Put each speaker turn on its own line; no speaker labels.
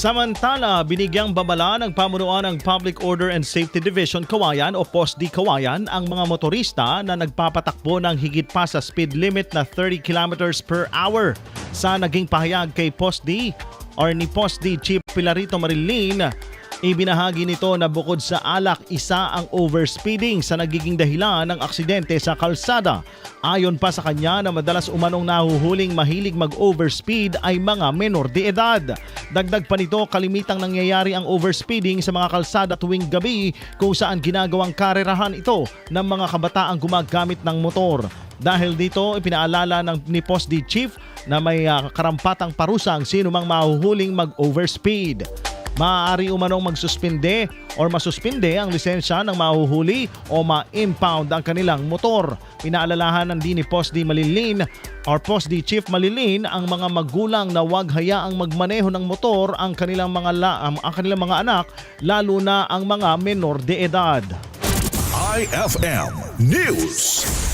Samantala, binigyang babala ng pamunuan ng Public Order and Safety Division Kawayan o POSD Kawayan ang mga motorista na nagpapatakbo ng higit pa sa speed limit na 30 kilometers per hour. Sa naging pahayag kay POSD or ni POSD Chief Pilarito Marilin, Ibinahagi nito na bukod sa alak, isa ang overspeeding sa nagiging dahilan ng aksidente sa kalsada. Ayon pa sa kanya na madalas umanong nahuhuling mahilig mag-overspeed ay mga menor de edad. Dagdag pa nito, kalimitang nangyayari ang overspeeding sa mga kalsada tuwing gabi kung saan ginagawang karerahan ito ng mga kabataang gumagamit ng motor. Dahil dito, ipinaalala ng ni POSD Chief na may ah, karampatang parusa ang sino mang mahuhuling mag-overspeed. Maaari umanong magsuspinde or masuspinde ang lisensya ng mahuhuli o ma-impound ang kanilang motor. Pinaalalahan ng din ni POSD Malilin or POSD Chief Malilin ang mga magulang na wag hayaang magmaneho ng motor ang kanilang mga la- ang kanilang mga anak lalo na ang mga menor de edad.
IFM News.